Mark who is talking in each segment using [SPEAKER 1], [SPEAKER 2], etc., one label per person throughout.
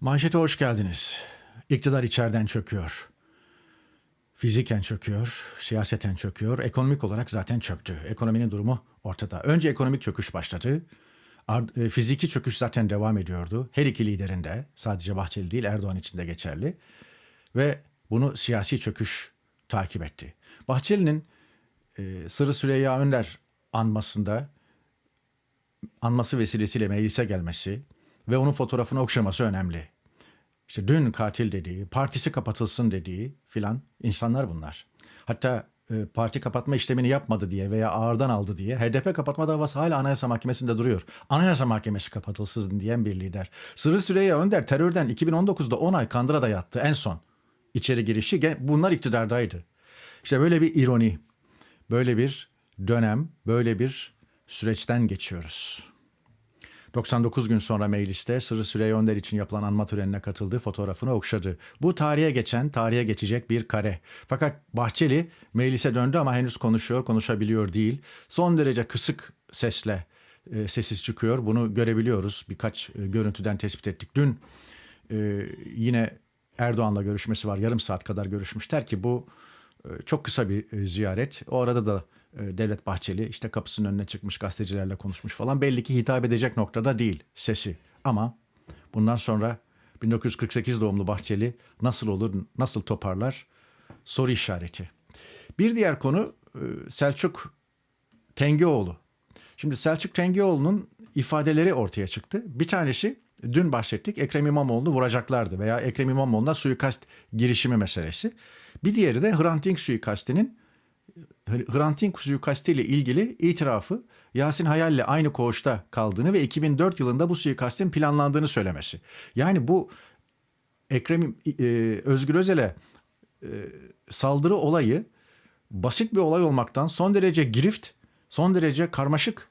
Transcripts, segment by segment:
[SPEAKER 1] Manşete hoş geldiniz. İktidar içeriden çöküyor. Fiziken çöküyor, siyaseten çöküyor, ekonomik olarak zaten çöktü. Ekonominin durumu ortada. Önce ekonomik çöküş başladı. Ar- e, Fiziki çöküş zaten devam ediyordu. Her iki liderin de sadece Bahçeli değil Erdoğan için de geçerli. Ve bunu siyasi çöküş takip etti. Bahçeli'nin e, Sırrı Süreyya Önder anmasında anması vesilesiyle meclise gelmesi ve onun fotoğrafını okşaması önemli. İşte dün katil dediği, partisi kapatılsın dediği filan insanlar bunlar. Hatta e, parti kapatma işlemini yapmadı diye veya ağırdan aldı diye HDP kapatma davası hala Anayasa Mahkemesi'nde duruyor. Anayasa Mahkemesi kapatılsın diyen bir lider. Sırrı Süreyya Önder terörden 2019'da 10 ay Kandıra'da yattı en son. İçeri girişi bunlar iktidardaydı. İşte böyle bir ironi, böyle bir dönem, böyle bir süreçten geçiyoruz. 99 gün sonra mecliste Sırrı Süreyya Önder için yapılan anma törenine katıldığı fotoğrafını okşadı. Bu tarihe geçen, tarihe geçecek bir kare. Fakat Bahçeli meclise döndü ama henüz konuşuyor, konuşabiliyor değil. Son derece kısık sesle e, sessiz çıkıyor. Bunu görebiliyoruz. Birkaç e, görüntüden tespit ettik. Dün e, yine Erdoğan'la görüşmesi var. Yarım saat kadar görüşmüşler ki bu e, çok kısa bir e, ziyaret. O arada da Devlet Bahçeli işte kapısının önüne çıkmış gazetecilerle konuşmuş falan. Belli ki hitap edecek noktada değil sesi. Ama bundan sonra 1948 doğumlu Bahçeli nasıl olur, nasıl toparlar soru işareti. Bir diğer konu e, Selçuk Tengioğlu. Şimdi Selçuk Tengioğlu'nun ifadeleri ortaya çıktı. Bir tanesi dün bahsettik Ekrem İmamoğlu'nu vuracaklardı veya Ekrem İmamoğlu'na suikast girişimi meselesi. Bir diğeri de Hrant Dink suikastinin Hrant Dink suikastiyle ilgili itirafı Yasin Hayal'le aynı koğuşta kaldığını ve 2004 yılında bu suikastin planlandığını söylemesi. Yani bu Ekrem e, Özgür Özel'e e, saldırı olayı basit bir olay olmaktan son derece girift, son derece karmaşık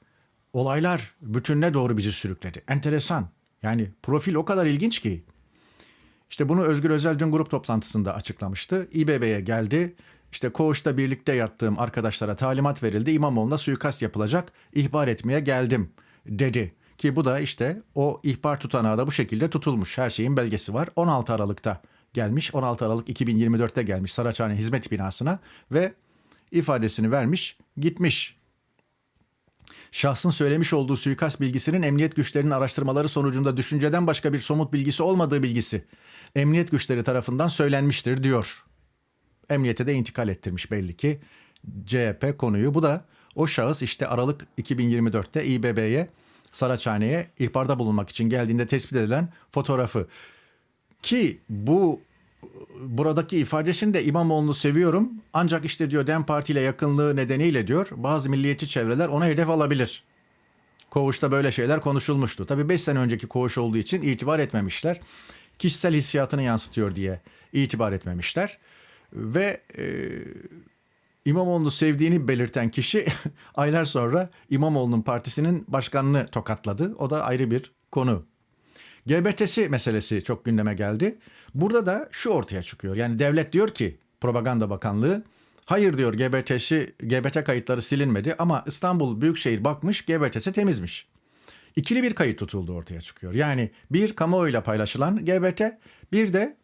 [SPEAKER 1] olaylar bütününe doğru bizi sürükledi. Enteresan. Yani profil o kadar ilginç ki. İşte bunu Özgür Özel dün grup toplantısında açıklamıştı. İBB'ye geldi. İşte koğuşta birlikte yattığım arkadaşlara talimat verildi. İmamoğlu'na suikast yapılacak. ihbar etmeye geldim dedi. Ki bu da işte o ihbar tutanağı da bu şekilde tutulmuş. Her şeyin belgesi var. 16 Aralık'ta gelmiş. 16 Aralık 2024'te gelmiş Saraçhane Hizmet Binası'na ve ifadesini vermiş, gitmiş. Şahsın söylemiş olduğu suikast bilgisinin emniyet güçlerinin araştırmaları sonucunda düşünceden başka bir somut bilgisi olmadığı bilgisi emniyet güçleri tarafından söylenmiştir diyor. Emniyete de intikal ettirmiş belli ki CHP konuyu. Bu da o şahıs işte Aralık 2024'te İBB'ye Saraçhane'ye ihbarda bulunmak için geldiğinde tespit edilen fotoğrafı. Ki bu buradaki ifadesinde İmamoğlu'nu seviyorum ancak işte diyor DEM Parti ile yakınlığı nedeniyle diyor bazı milliyetçi çevreler ona hedef alabilir. Koğuşta böyle şeyler konuşulmuştu. Tabii 5 sene önceki koğuş olduğu için itibar etmemişler. Kişisel hissiyatını yansıtıyor diye itibar etmemişler. Ve e, İmamoğlu'nu sevdiğini belirten kişi aylar sonra İmamoğlu'nun partisinin başkanını tokatladı. O da ayrı bir konu. GBT'si meselesi çok gündeme geldi. Burada da şu ortaya çıkıyor. Yani devlet diyor ki Propaganda Bakanlığı hayır diyor GBT'si GBT kayıtları silinmedi ama İstanbul Büyükşehir bakmış GBT'si temizmiş. İkili bir kayıt tutuldu ortaya çıkıyor. Yani bir kamuoyuyla paylaşılan GBT bir de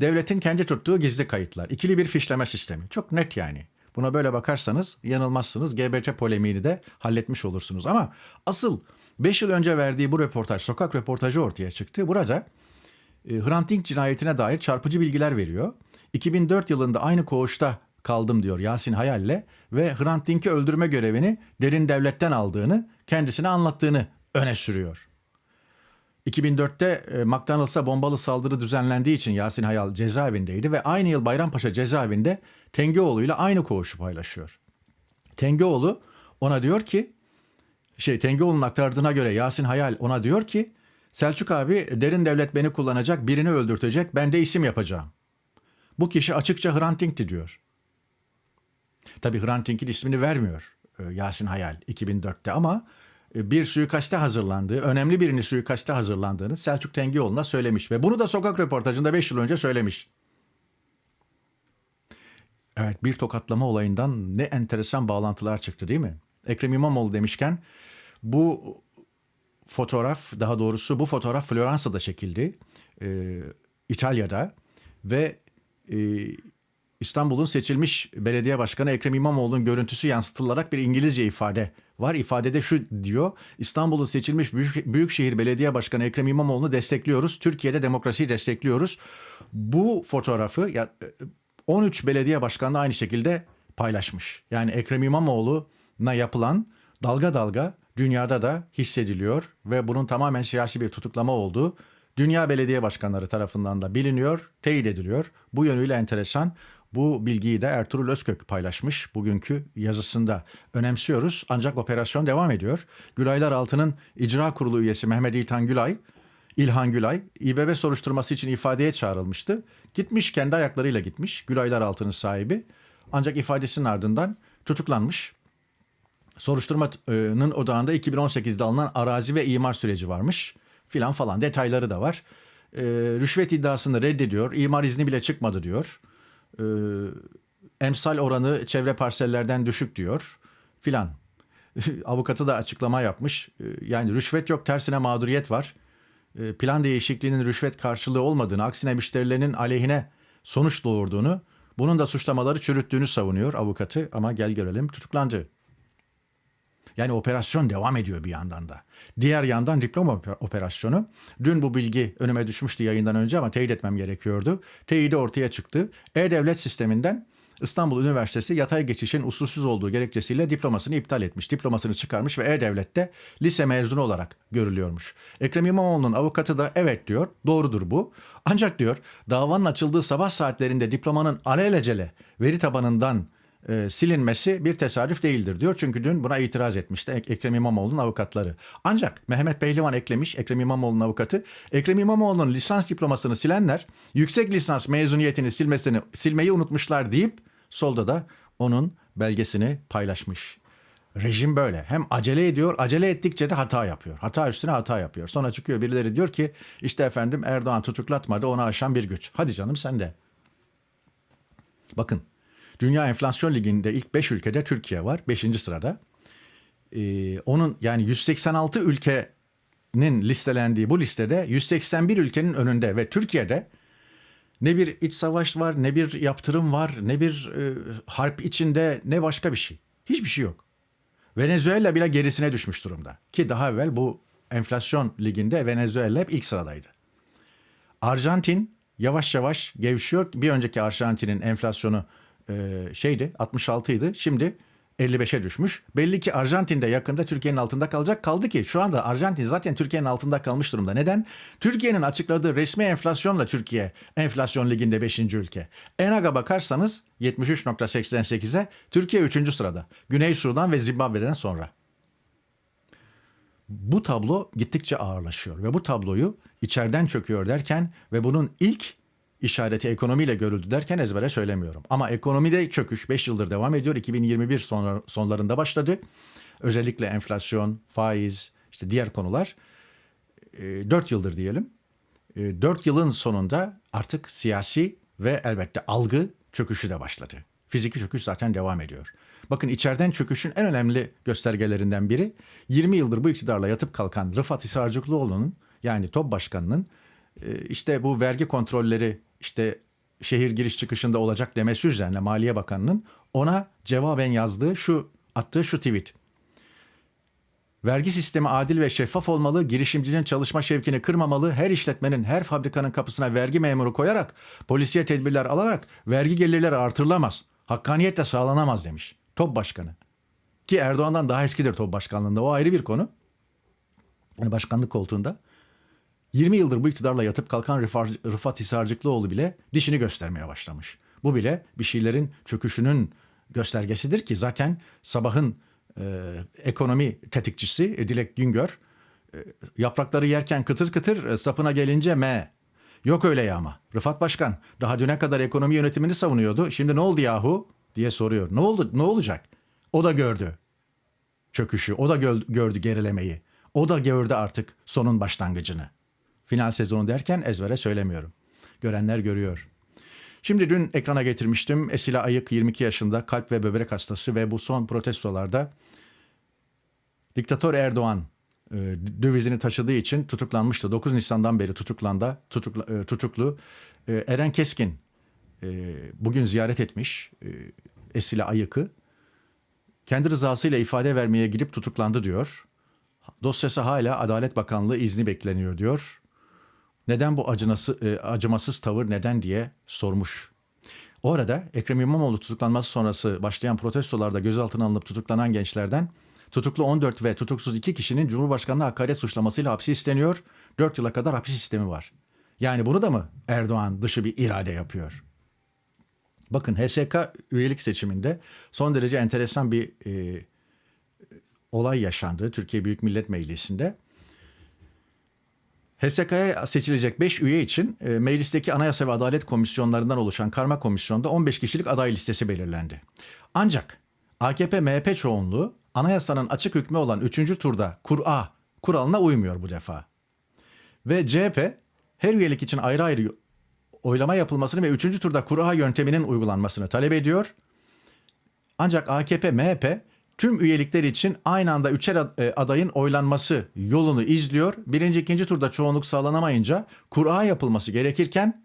[SPEAKER 1] devletin kendi tuttuğu gizli kayıtlar. İkili bir fişleme sistemi. Çok net yani. Buna böyle bakarsanız yanılmazsınız. GBT polemiğini de halletmiş olursunuz. Ama asıl 5 yıl önce verdiği bu röportaj, sokak röportajı ortaya çıktı. Burada e, Hrant Dink cinayetine dair çarpıcı bilgiler veriyor. 2004 yılında aynı koğuşta kaldım diyor Yasin Hayal'le ve Hrant Dink'i öldürme görevini derin devletten aldığını, kendisine anlattığını öne sürüyor. 2004'te e, McDonald's'a bombalı saldırı düzenlendiği için Yasin Hayal cezaevindeydi ve aynı yıl Bayrampaşa cezaevinde Tengioğlu ile aynı koğuşu paylaşıyor. Tengioğlu ona diyor ki şey Tengioğlu'nun aktardığına göre Yasin Hayal ona diyor ki Selçuk abi derin devlet beni kullanacak birini öldürtecek ben de isim yapacağım. Bu kişi açıkça Hrant Dink'ti diyor. Tabii Hrant Dink'in ismini vermiyor e, Yasin Hayal 2004'te ama bir suikaste hazırlandığı, önemli birini suikaste hazırlandığını Selçuk Tengioğlu'na söylemiş. Ve bunu da sokak röportajında 5 yıl önce söylemiş. Evet bir tokatlama olayından ne enteresan bağlantılar çıktı değil mi? Ekrem İmamoğlu demişken bu fotoğraf, daha doğrusu bu fotoğraf Floransa'da çekildi. Ee, İtalya'da ve e, İstanbul'un seçilmiş belediye başkanı Ekrem İmamoğlu'nun görüntüsü yansıtılarak bir İngilizce ifade var. İfadede şu diyor. İstanbul'un seçilmiş Büyük, Büyükşehir Belediye Başkanı Ekrem İmamoğlu'nu destekliyoruz. Türkiye'de demokrasiyi destekliyoruz. Bu fotoğrafı ya, 13 belediye başkanı da aynı şekilde paylaşmış. Yani Ekrem İmamoğlu'na yapılan dalga dalga dünyada da hissediliyor ve bunun tamamen siyasi bir tutuklama olduğu dünya belediye başkanları tarafından da biliniyor, teyit ediliyor. Bu yönüyle enteresan. Bu bilgiyi de Ertuğrul Özkök paylaşmış bugünkü yazısında. Önemsiyoruz ancak operasyon devam ediyor. Gülaylar Altı'nın icra kurulu üyesi Mehmet İlhan Gülay, İlhan Gülay İBB soruşturması için ifadeye çağrılmıştı. Gitmiş kendi ayaklarıyla gitmiş Gülaylar Altı'nın sahibi. Ancak ifadesinin ardından tutuklanmış. Soruşturmanın odağında 2018'de alınan arazi ve imar süreci varmış filan falan detayları da var. Ee, rüşvet iddiasını reddediyor. İmar izni bile çıkmadı diyor. Ee, emsal oranı çevre parsellerden düşük diyor filan. Avukatı da açıklama yapmış. Ee, yani rüşvet yok tersine mağduriyet var. Ee, plan değişikliğinin rüşvet karşılığı olmadığını, aksine müşterilerinin aleyhine sonuç doğurduğunu, bunun da suçlamaları çürüttüğünü savunuyor avukatı ama gel görelim tutuklandı. Yani operasyon devam ediyor bir yandan da. Diğer yandan diploma operasyonu. Dün bu bilgi önüme düşmüştü yayından önce ama teyit etmem gerekiyordu. Teyidi ortaya çıktı. E-Devlet sisteminden İstanbul Üniversitesi yatay geçişin usulsüz olduğu gerekçesiyle diplomasını iptal etmiş. Diplomasını çıkarmış ve E-Devlet'te lise mezunu olarak görülüyormuş. Ekrem İmamoğlu'nun avukatı da evet diyor. Doğrudur bu. Ancak diyor davanın açıldığı sabah saatlerinde diplomanın alelacele veri tabanından e, silinmesi bir tesadüf değildir diyor. Çünkü dün buna itiraz etmişti Ek- Ekrem İmamoğlu'nun avukatları. Ancak Mehmet Pehlivan eklemiş Ekrem İmamoğlu'nun avukatı. Ekrem İmamoğlu'nun lisans diplomasını silenler yüksek lisans mezuniyetini silmesini silmeyi unutmuşlar deyip solda da onun belgesini paylaşmış. Rejim böyle. Hem acele ediyor, acele ettikçe de hata yapıyor. Hata üstüne hata yapıyor. Sonra çıkıyor birileri diyor ki işte efendim Erdoğan tutuklatmadı onu aşan bir güç. Hadi canım sen de. Bakın Dünya Enflasyon Ligi'nde ilk 5 ülkede Türkiye var. 5. sırada. Ee, onun yani 186 ülkenin listelendiği bu listede 181 ülkenin önünde ve Türkiye'de ne bir iç savaş var, ne bir yaptırım var, ne bir e, harp içinde, ne başka bir şey. Hiçbir şey yok. Venezuela bile gerisine düşmüş durumda. Ki daha evvel bu enflasyon liginde Venezuela hep ilk sıradaydı. Arjantin yavaş yavaş gevşiyor. Bir önceki Arjantin'in enflasyonu e, şeydi 66 idi. Şimdi 55'e düşmüş. Belli ki Arjantin de yakında Türkiye'nin altında kalacak. Kaldı ki şu anda Arjantin zaten Türkiye'nin altında kalmış durumda. Neden? Türkiye'nin açıkladığı resmi enflasyonla Türkiye enflasyon liginde 5. ülke. ENAG'a bakarsanız 73.88'e Türkiye 3. sırada. Güney Sudan ve Zimbabwe'den sonra. Bu tablo gittikçe ağırlaşıyor ve bu tabloyu içeriden çöküyor derken ve bunun ilk işareti ekonomiyle görüldü derken ezbere söylemiyorum. Ama ekonomide çöküş 5 yıldır devam ediyor. 2021 sonlar, sonlarında başladı. Özellikle enflasyon, faiz, işte diğer konular 4 yıldır diyelim. 4 yılın sonunda artık siyasi ve elbette algı çöküşü de başladı. Fiziki çöküş zaten devam ediyor. Bakın içeriden çöküşün en önemli göstergelerinden biri 20 yıldır bu iktidarla yatıp kalkan Rıfat Hisarcıklıoğlu'nun yani TOB başkanının işte bu vergi kontrolleri işte şehir giriş çıkışında olacak demesi üzerine Maliye Bakanı'nın ona cevaben yazdığı şu attığı şu tweet. Vergi sistemi adil ve şeffaf olmalı, girişimcinin çalışma şevkini kırmamalı, her işletmenin, her fabrikanın kapısına vergi memuru koyarak, polisiye tedbirler alarak vergi gelirleri artırılamaz. Hakkaniyet de sağlanamaz demiş. TOP Başkanı. Ki Erdoğan'dan daha eskidir TOP Başkanlığında. O ayrı bir konu. Yani başkanlık koltuğunda. 20 yıldır bu iktidarla yatıp kalkan Rıfat, Hisarcıklıoğlu bile dişini göstermeye başlamış. Bu bile bir şeylerin çöküşünün göstergesidir ki zaten sabahın e, ekonomi tetikçisi Dilek Güngör e, yaprakları yerken kıtır kıtır e, sapına gelince me. Yok öyle ya ama. Rıfat Başkan daha düne kadar ekonomi yönetimini savunuyordu. Şimdi ne oldu yahu diye soruyor. Ne oldu? Ne olacak? O da gördü çöküşü. O da gördü gerilemeyi. O da gördü artık sonun başlangıcını. Final sezonu derken ezbere söylemiyorum. Görenler görüyor. Şimdi dün ekrana getirmiştim. Esila Ayık 22 yaşında kalp ve böbrek hastası ve bu son protestolarda diktatör Erdoğan e, dövizini taşıdığı için tutuklanmıştı. 9 Nisan'dan beri tutuklanda, tutukla, e, tutuklu. E, Eren Keskin e, bugün ziyaret etmiş e, Esile Ayık'ı. Kendi rızasıyla ifade vermeye gidip tutuklandı diyor. Dosyası hala Adalet Bakanlığı izni bekleniyor diyor. Neden bu acınası, e, acımasız tavır neden diye sormuş. O arada Ekrem İmamoğlu tutuklanması sonrası başlayan protestolarda gözaltına alınıp tutuklanan gençlerden tutuklu 14 ve tutuksuz 2 kişinin Cumhurbaşkanı'na hakaret suçlamasıyla hapsi isteniyor. 4 yıla kadar hapis sistemi var. Yani bunu da mı Erdoğan dışı bir irade yapıyor? Bakın HSK üyelik seçiminde son derece enteresan bir e, olay yaşandı Türkiye Büyük Millet Meclisi'nde. HSK'ya seçilecek 5 üye için e, meclisteki Anayasa ve Adalet Komisyonlarından oluşan karma komisyonda 15 kişilik aday listesi belirlendi. Ancak AKP-MHP çoğunluğu anayasanın açık hükmü olan 3. turda Kur'a kuralına uymuyor bu defa. Ve CHP her üyelik için ayrı ayrı oylama yapılmasını ve 3. turda Kur'a yönteminin uygulanmasını talep ediyor. Ancak AKP, MHP tüm üyelikler için aynı anda üçer e, adayın oylanması yolunu izliyor. Birinci, ikinci turda çoğunluk sağlanamayınca kura yapılması gerekirken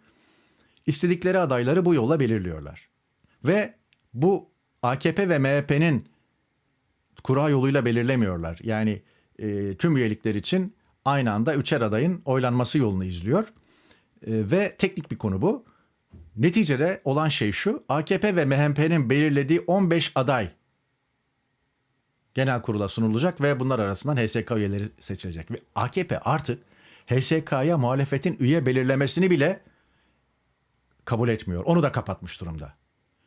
[SPEAKER 1] istedikleri adayları bu yolla belirliyorlar. Ve bu AKP ve MHP'nin kura yoluyla belirlemiyorlar. Yani e, tüm üyelikler için aynı anda üçer adayın oylanması yolunu izliyor. E, ve teknik bir konu bu. Neticede olan şey şu. AKP ve MHP'nin belirlediği 15 aday genel kurula sunulacak ve bunlar arasından HSK üyeleri seçilecek. Ve AKP artık HSK'ya muhalefetin üye belirlemesini bile kabul etmiyor. Onu da kapatmış durumda.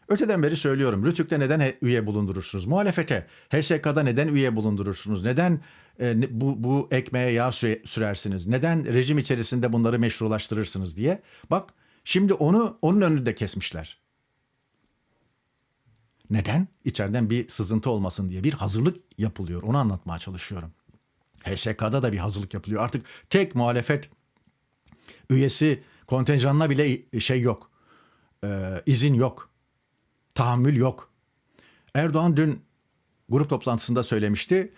[SPEAKER 1] Öteden beri söylüyorum. Rütük'te neden üye bulundurursunuz? Muhalefete HSK'da neden üye bulundurursunuz? Neden e, bu, bu ekmeğe yağ sürersiniz? Neden rejim içerisinde bunları meşrulaştırırsınız diye. Bak şimdi onu onun önünde kesmişler. Neden? İçeriden bir sızıntı olmasın diye bir hazırlık yapılıyor. Onu anlatmaya çalışıyorum. HSK'da da bir hazırlık yapılıyor. Artık tek muhalefet üyesi kontenjanına bile şey yok. Ee, izin yok. Tahammül yok. Erdoğan dün grup toplantısında söylemişti.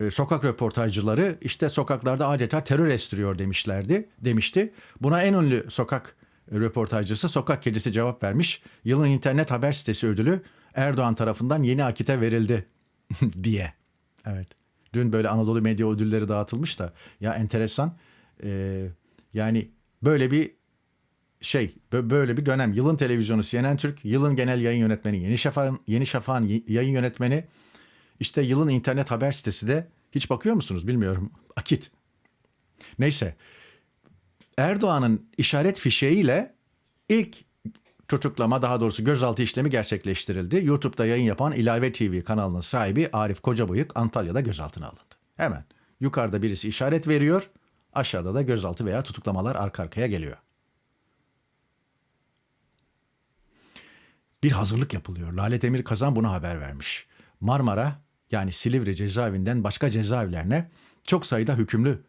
[SPEAKER 1] Ee, sokak röportajcıları işte sokaklarda adeta terör estiriyor demişlerdi, demişti. Buna en ünlü sokak röportajcısı sokak kedisi cevap vermiş. Yılın internet haber sitesi ödülü Erdoğan tarafından yeni akite verildi diye. Evet. Dün böyle Anadolu Medya ödülleri dağıtılmış da ya enteresan. Ee, yani böyle bir şey böyle bir dönem. Yılın televizyonu CNN Türk, yılın genel yayın yönetmeni Yeni Şafak'ın Yeni Şafak'ın yayın yönetmeni. İşte yılın internet haber sitesi de hiç bakıyor musunuz bilmiyorum. Akit. Neyse. Erdoğan'ın işaret fişeğiyle ilk tutuklama daha doğrusu gözaltı işlemi gerçekleştirildi. YouTube'da yayın yapan İlave TV kanalının sahibi Arif Kocabıyık Antalya'da gözaltına alındı. Hemen yukarıda birisi işaret veriyor, aşağıda da gözaltı veya tutuklamalar arka arkaya geliyor. Bir hazırlık yapılıyor. Lale Demir Kazan buna haber vermiş. Marmara yani Silivri cezaevinden başka cezaevlerine çok sayıda hükümlü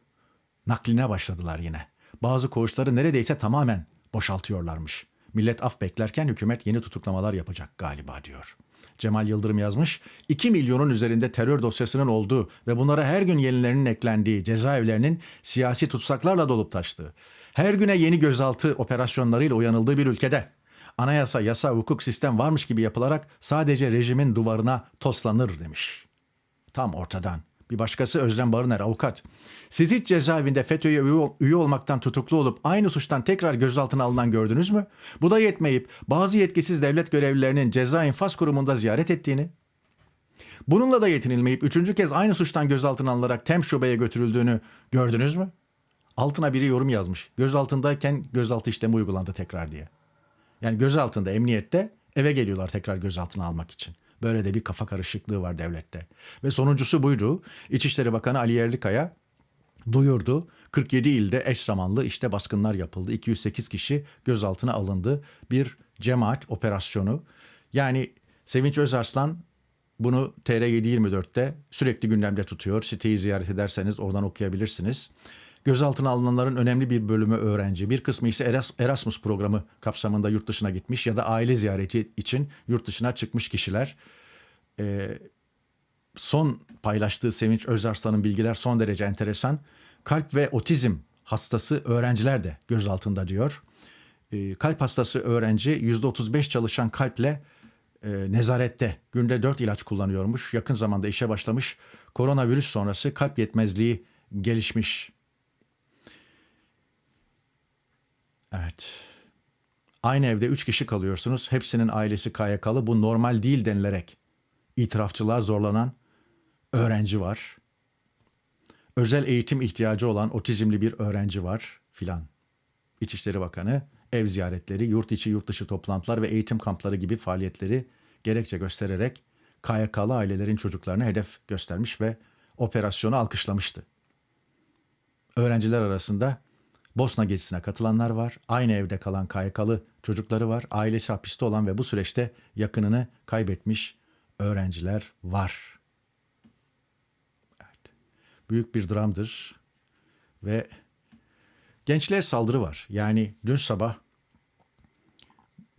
[SPEAKER 1] nakline başladılar yine. Bazı koğuşları neredeyse tamamen boşaltıyorlarmış. Millet af beklerken hükümet yeni tutuklamalar yapacak galiba diyor. Cemal Yıldırım yazmış. 2 milyonun üzerinde terör dosyasının olduğu ve bunlara her gün yenilerinin eklendiği cezaevlerinin siyasi tutsaklarla dolup taştığı, her güne yeni gözaltı operasyonlarıyla uyanıldığı bir ülkede anayasa, yasa, hukuk, sistem varmış gibi yapılarak sadece rejimin duvarına toslanır demiş. Tam ortadan. Bir başkası Özlem Barıner avukat. Siz hiç cezaevinde FETÖ'ye üye olmaktan tutuklu olup aynı suçtan tekrar gözaltına alınan gördünüz mü? Bu da yetmeyip bazı yetkisiz devlet görevlilerinin ceza infaz kurumunda ziyaret ettiğini, bununla da yetinilmeyip üçüncü kez aynı suçtan gözaltına alınarak TEM şubeye götürüldüğünü gördünüz mü? Altına biri yorum yazmış. Gözaltındayken gözaltı işlemi uygulandı tekrar diye. Yani gözaltında emniyette eve geliyorlar tekrar gözaltına almak için. Böyle de bir kafa karışıklığı var devlette. Ve sonuncusu buydu. İçişleri Bakanı Ali Yerlikaya duyurdu. 47 ilde eş zamanlı işte baskınlar yapıldı. 208 kişi gözaltına alındı. Bir cemaat operasyonu. Yani Sevinç Özarslan bunu TR724'te sürekli gündemde tutuyor. Siteyi ziyaret ederseniz oradan okuyabilirsiniz. Gözaltına alınanların önemli bir bölümü öğrenci, bir kısmı ise Erasmus programı kapsamında yurt dışına gitmiş ya da aile ziyareti için yurt dışına çıkmış kişiler. Ee, son paylaştığı Sevinç Özarslan'ın bilgiler son derece enteresan. Kalp ve otizm hastası öğrenciler de gözaltında diyor. Ee, kalp hastası öğrenci %35 çalışan kalple e, nezarette günde 4 ilaç kullanıyormuş. Yakın zamanda işe başlamış. Koronavirüs sonrası kalp yetmezliği gelişmiş. Evet. Aynı evde 3 kişi kalıyorsunuz. Hepsinin ailesi KYK'lı. Bu normal değil denilerek itirafçılığa zorlanan öğrenci var. Özel eğitim ihtiyacı olan otizmli bir öğrenci var filan. İçişleri Bakanı ev ziyaretleri, yurt içi yurt dışı toplantılar ve eğitim kampları gibi faaliyetleri gerekçe göstererek KYK'lı ailelerin çocuklarına hedef göstermiş ve operasyonu alkışlamıştı. Öğrenciler arasında Bosna gezisine katılanlar var. Aynı evde kalan KYK'lı çocukları var. Ailesi hapiste olan ve bu süreçte yakınını kaybetmiş öğrenciler var. Evet. Büyük bir dramdır ve gençliğe saldırı var. Yani dün sabah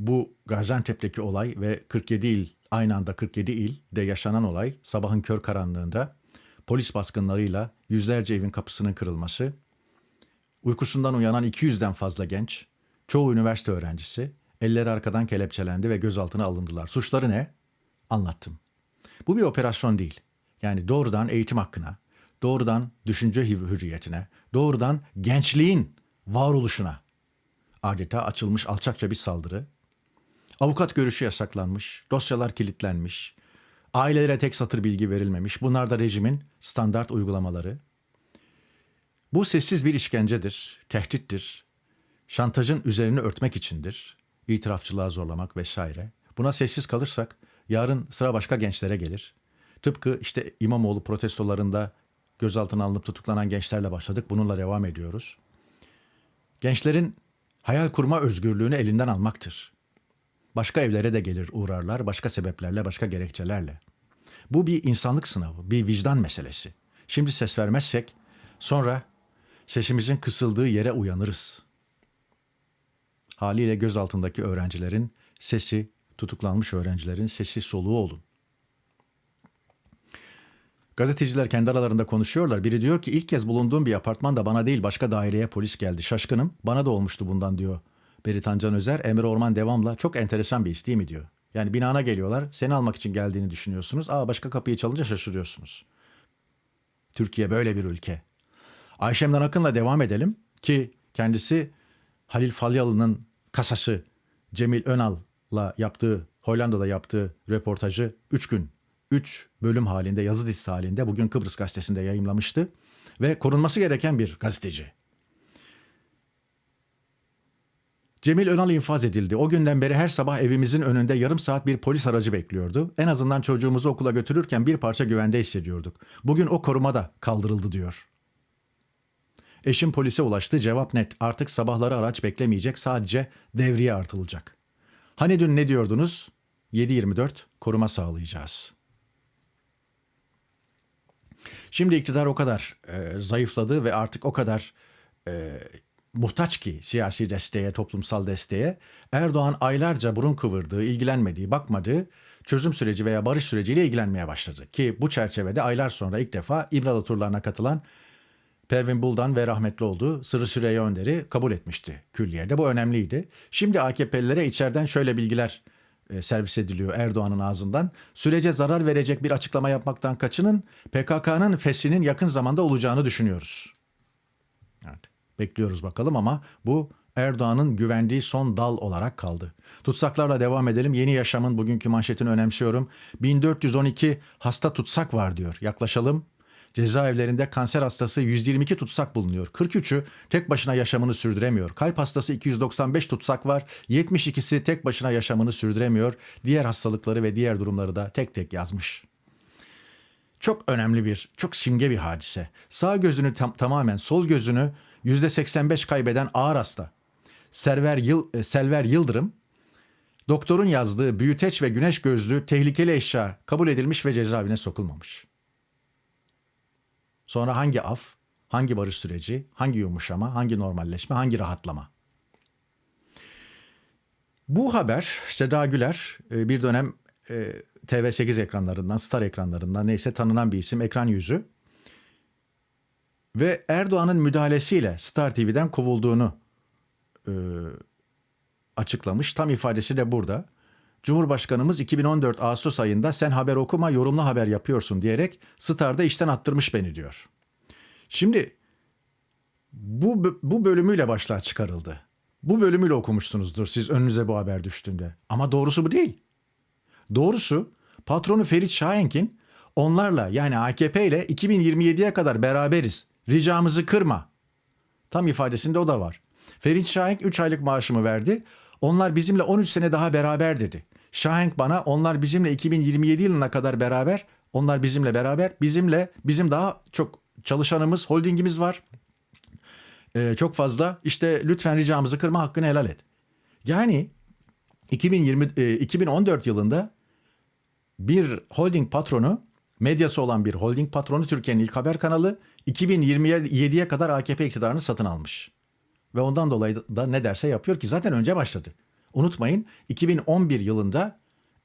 [SPEAKER 1] bu Gaziantep'teki olay ve 47 il aynı anda 47 ilde yaşanan olay sabahın kör karanlığında polis baskınlarıyla yüzlerce evin kapısının kırılması, uykusundan uyanan 200'den fazla genç, çoğu üniversite öğrencisi, elleri arkadan kelepçelendi ve gözaltına alındılar. Suçları ne? Anlattım. Bu bir operasyon değil. Yani doğrudan eğitim hakkına, doğrudan düşünce hürriyetine, doğrudan gençliğin varoluşuna adeta açılmış alçakça bir saldırı. Avukat görüşü yasaklanmış, dosyalar kilitlenmiş, ailelere tek satır bilgi verilmemiş. Bunlar da rejimin standart uygulamaları. Bu sessiz bir işkencedir, tehdittir, şantajın üzerini örtmek içindir, itirafçılığa zorlamak vesaire. Buna sessiz kalırsak yarın sıra başka gençlere gelir. Tıpkı işte İmamoğlu protestolarında gözaltına alınıp tutuklanan gençlerle başladık. Bununla devam ediyoruz. Gençlerin hayal kurma özgürlüğünü elinden almaktır. Başka evlere de gelir uğrarlar, başka sebeplerle, başka gerekçelerle. Bu bir insanlık sınavı, bir vicdan meselesi. Şimdi ses vermezsek sonra sesimizin kısıldığı yere uyanırız. Haliyle göz altındaki öğrencilerin sesi, tutuklanmış öğrencilerin sesi soluğu olun. Gazeteciler kendi aralarında konuşuyorlar. Biri diyor ki ilk kez bulunduğum bir apartmanda bana değil başka daireye polis geldi. Şaşkınım. Bana da olmuştu bundan diyor. Beritan Can Özer, Emre Orman devamla çok enteresan bir iş değil mi diyor. Yani binana geliyorlar. Seni almak için geldiğini düşünüyorsunuz. Aa başka kapıyı çalınca şaşırıyorsunuz. Türkiye böyle bir ülke. Ayşem'den Akın'la devam edelim ki kendisi Halil Falyalı'nın kasası Cemil Önal'la yaptığı Hollanda'da yaptığı röportajı 3 gün 3 bölüm halinde yazı dizisi halinde bugün Kıbrıs gazetesinde yayımlamıştı ve korunması gereken bir gazeteci. Cemil Önal infaz edildi. O günden beri her sabah evimizin önünde yarım saat bir polis aracı bekliyordu. En azından çocuğumuzu okula götürürken bir parça güvende hissediyorduk. Bugün o koruma da kaldırıldı diyor. Eşim polise ulaştı. Cevap net. Artık sabahları araç beklemeyecek. Sadece devriye artılacak. Hani dün ne diyordunuz? 7-24 koruma sağlayacağız. Şimdi iktidar o kadar e, zayıfladı ve artık o kadar e, muhtaç ki siyasi desteğe, toplumsal desteğe. Erdoğan aylarca burun kıvırdığı, ilgilenmediği, bakmadığı çözüm süreci veya barış süreciyle ilgilenmeye başladı. Ki bu çerçevede aylar sonra ilk defa İbralı turlarına katılan Pervin Buldan ve rahmetli olduğu Sırrı Süreyya Önder'i kabul etmişti külliyede. Bu önemliydi. Şimdi AKP'lilere içeriden şöyle bilgiler e, servis ediliyor Erdoğan'ın ağzından. Sürece zarar verecek bir açıklama yapmaktan kaçının PKK'nın fesinin yakın zamanda olacağını düşünüyoruz. Evet, bekliyoruz bakalım ama bu Erdoğan'ın güvendiği son dal olarak kaldı. Tutsaklarla devam edelim. Yeni Yaşam'ın bugünkü manşetini önemsiyorum. 1412 hasta tutsak var diyor. Yaklaşalım. Cezaevlerinde kanser hastası 122 tutsak bulunuyor. 43'ü tek başına yaşamını sürdüremiyor. Kalp hastası 295 tutsak var. 72'si tek başına yaşamını sürdüremiyor. Diğer hastalıkları ve diğer durumları da tek tek yazmış. Çok önemli bir, çok simge bir hadise. Sağ gözünü tam, tamamen, sol gözünü %85 kaybeden ağır hasta. Server, Yıl, e, Selver Yıldırım, doktorun yazdığı büyüteç ve güneş gözlüğü tehlikeli eşya kabul edilmiş ve cezaevine sokulmamış. Sonra hangi af, hangi barış süreci, hangi yumuşama, hangi normalleşme, hangi rahatlama? Bu haber Seda Güler e, bir dönem e, TV8 ekranlarından, Star ekranlarından neyse tanınan bir isim, ekran yüzü. Ve Erdoğan'ın müdahalesiyle Star TV'den kovulduğunu e, açıklamış. Tam ifadesi de burada. Cumhurbaşkanımız 2014 Ağustos ayında sen haber okuma yorumlu haber yapıyorsun diyerek Star'da işten attırmış beni diyor. Şimdi bu, bu bölümüyle başlığa çıkarıldı. Bu bölümüyle okumuşsunuzdur siz önünüze bu haber düştüğünde. Ama doğrusu bu değil. Doğrusu patronu Ferit Şahenk'in onlarla yani AKP ile 2027'ye kadar beraberiz. Ricamızı kırma. Tam ifadesinde o da var. Ferit Şahenk 3 aylık maaşımı verdi. Onlar bizimle 13 sene daha beraber dedi. Şahenk bana onlar bizimle 2027 yılına kadar beraber, onlar bizimle beraber, bizimle bizim daha çok çalışanımız, holdingimiz var. Ee, çok fazla. İşte lütfen ricamızı kırma hakkını helal et. Yani 2020 e, 2014 yılında bir holding patronu, medyası olan bir holding patronu Türkiye'nin ilk haber kanalı 2027'ye kadar AKP iktidarını satın almış. Ve ondan dolayı da ne derse yapıyor ki zaten önce başladı. Unutmayın 2011 yılında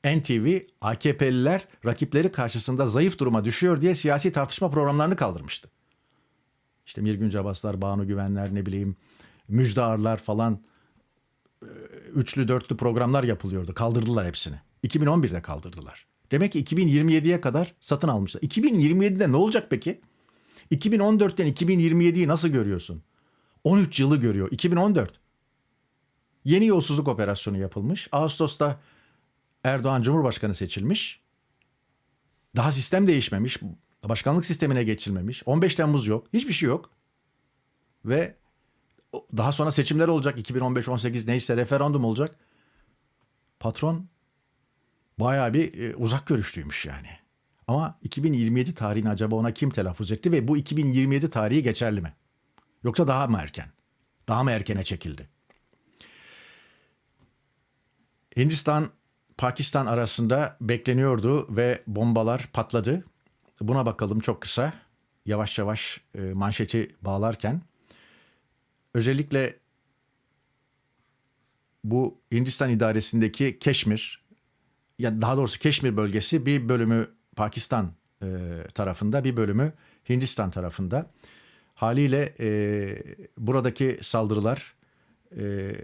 [SPEAKER 1] NTV AKP'liler rakipleri karşısında zayıf duruma düşüyor diye siyasi tartışma programlarını kaldırmıştı. İşte Mirgün Cabaslar, Banu Güvenler ne bileyim Müjdarlar falan e, üçlü dörtlü programlar yapılıyordu. Kaldırdılar hepsini. 2011'de kaldırdılar. Demek ki 2027'ye kadar satın almışlar. 2027'de ne olacak peki? 2014'ten 2027'yi nasıl görüyorsun? 13 yılı görüyor. 2014. Yeni yolsuzluk operasyonu yapılmış. Ağustos'ta Erdoğan Cumhurbaşkanı seçilmiş. Daha sistem değişmemiş. Başkanlık sistemine geçilmemiş. 15 Temmuz yok. Hiçbir şey yok. Ve daha sonra seçimler olacak. 2015-18 neyse referandum olacak. Patron bayağı bir e, uzak görüşlüymüş yani. Ama 2027 tarihini acaba ona kim telaffuz etti ve bu 2027 tarihi geçerli mi? Yoksa daha mı erken? Daha mı erkene çekildi? Hindistan Pakistan arasında bekleniyordu ve bombalar patladı. Buna bakalım çok kısa. Yavaş yavaş e, manşeti bağlarken özellikle bu Hindistan idaresindeki Keşmir ya daha doğrusu Keşmir bölgesi bir bölümü Pakistan e, tarafında bir bölümü Hindistan tarafında. Haliyle e, buradaki saldırılar e,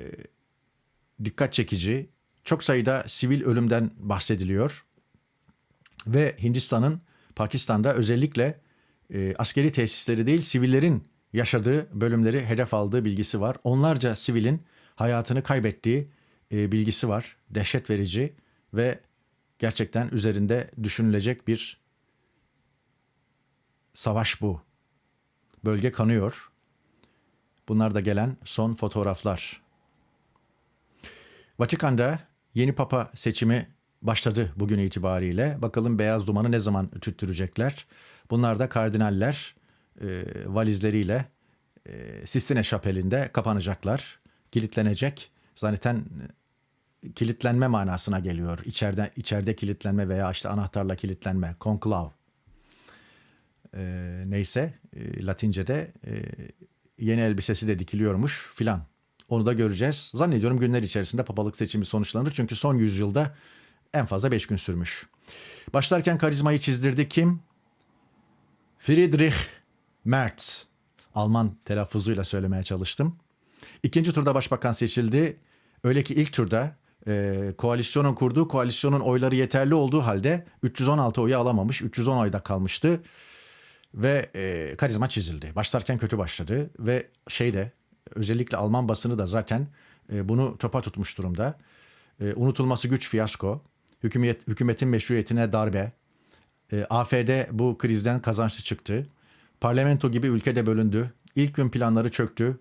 [SPEAKER 1] dikkat çekici. Çok sayıda sivil ölümden bahsediliyor. Ve Hindistan'ın Pakistan'da özellikle e, askeri tesisleri değil sivillerin yaşadığı bölümleri hedef aldığı bilgisi var. Onlarca sivilin hayatını kaybettiği e, bilgisi var. Dehşet verici ve gerçekten üzerinde düşünülecek bir savaş bu. Bölge kanıyor. Bunlar da gelen son fotoğraflar. Vatikan'da yeni papa seçimi başladı bugün itibariyle. Bakalım beyaz dumanı ne zaman tüttürecekler. Bunlar da kardinaller e, valizleriyle e, Sistine Şapeli'nde kapanacaklar. Kilitlenecek. Zaten kilitlenme manasına geliyor. İçeride içeride kilitlenme veya işte anahtarla kilitlenme. Konklav. E, neyse e, Latince'de e, yeni elbisesi de dikiliyormuş filan. Onu da göreceğiz. Zannediyorum günler içerisinde papalık seçimi sonuçlanır. Çünkü son yüzyılda en fazla 5 gün sürmüş. Başlarken karizmayı çizdirdi kim? Friedrich Merz. Alman telaffuzuyla söylemeye çalıştım. İkinci turda başbakan seçildi. Öyle ki ilk turda e, koalisyonun kurduğu koalisyonun oyları yeterli olduğu halde 316 oyu alamamış. 310 oyda kalmıştı. Ve e, karizma çizildi. Başlarken kötü başladı ve şeyde özellikle Alman basını da zaten e, bunu topa tutmuş durumda. E, unutulması güç fiyasko hükümet, hükümetin meşruiyetine darbe, e, AFD bu krizden kazançlı çıktı, parlamento gibi ülkede bölündü, ilk gün planları çöktü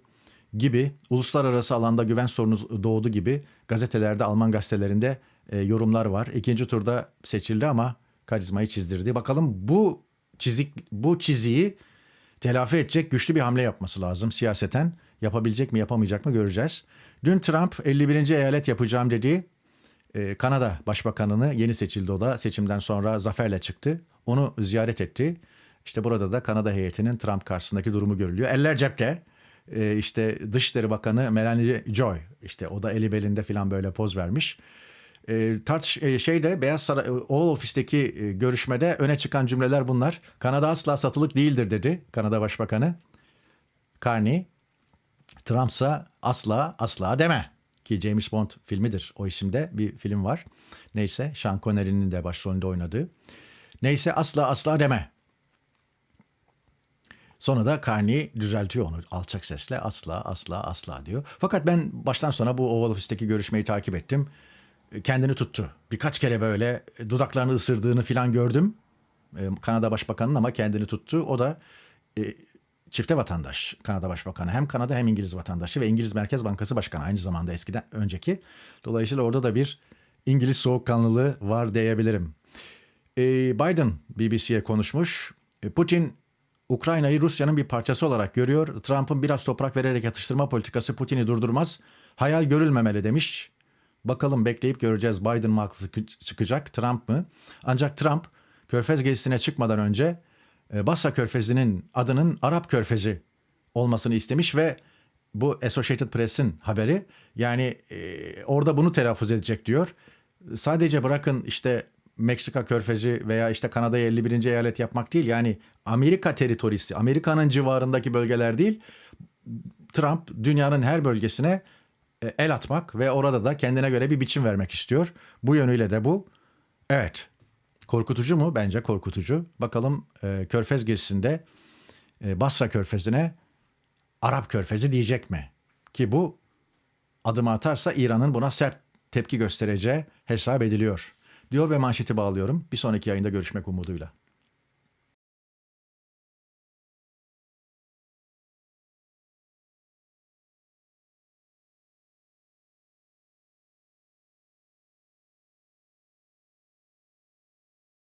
[SPEAKER 1] gibi uluslararası alanda güven sorunu doğdu gibi gazetelerde Alman gazetelerinde yorumlar var. İkinci turda seçildi ama karizmayı çizdirdi. Bakalım bu çizik bu çiziyi telafi edecek güçlü bir hamle yapması lazım siyaseten. Yapabilecek mi yapamayacak mı göreceğiz. Dün Trump 51. eyalet yapacağım dedi. Ee, Kanada Başbakanını yeni seçildi o da seçimden sonra zaferle çıktı. Onu ziyaret etti. İşte burada da Kanada heyetinin Trump karşısındaki durumu görülüyor. Eller cepte. Ee, işte Dışişleri Bakanı Melanie Joy işte o da eli belinde falan böyle poz vermiş. E, tartış e, şeyde Beyaz Saray Oval Ofis'teki e, görüşmede öne çıkan cümleler bunlar. Kanada asla satılık değildir dedi Kanada Başbakanı. Carney. Trump'sa asla asla deme. Ki James Bond filmidir o isimde bir film var. Neyse Sean Connery'nin de başrolünde oynadığı. Neyse asla asla deme. Sonra da Carney düzeltiyor onu alçak sesle asla asla asla diyor. Fakat ben baştan sona bu Oval Office'teki görüşmeyi takip ettim. Kendini tuttu. Birkaç kere böyle dudaklarını ısırdığını filan gördüm. Ee, Kanada Başbakanı'nın ama kendini tuttu. O da e, çifte vatandaş Kanada Başbakanı. Hem Kanada hem İngiliz vatandaşı ve İngiliz Merkez Bankası Başkanı aynı zamanda eskiden önceki. Dolayısıyla orada da bir İngiliz soğukkanlılığı var diyebilirim. Ee, Biden BBC'ye konuşmuş. E, Putin Ukrayna'yı Rusya'nın bir parçası olarak görüyor. Trump'ın biraz toprak vererek yatıştırma politikası Putin'i durdurmaz. Hayal görülmemeli demiş. Bakalım bekleyip göreceğiz Biden mı çıkacak, Trump mı? Ancak Trump Körfez gezisine çıkmadan önce Basra Körfezi'nin adının Arap Körfezi olmasını istemiş ve bu Associated Press'in haberi yani e, orada bunu telaffuz edecek diyor. Sadece bırakın işte Meksika Körfezi veya işte Kanada'ya 51. eyalet yapmak değil. Yani Amerika teritorisi, Amerika'nın civarındaki bölgeler değil. Trump dünyanın her bölgesine e, el atmak ve orada da kendine göre bir biçim vermek istiyor. Bu yönüyle de bu. Evet. Korkutucu mu? Bence korkutucu. Bakalım e, Körfez gezisinde e, Basra Körfezi'ne Arap Körfezi diyecek mi? Ki bu adım atarsa İran'ın buna sert tepki göstereceği hesap ediliyor. Diyor ve manşeti bağlıyorum. Bir sonraki yayında görüşmek umuduyla.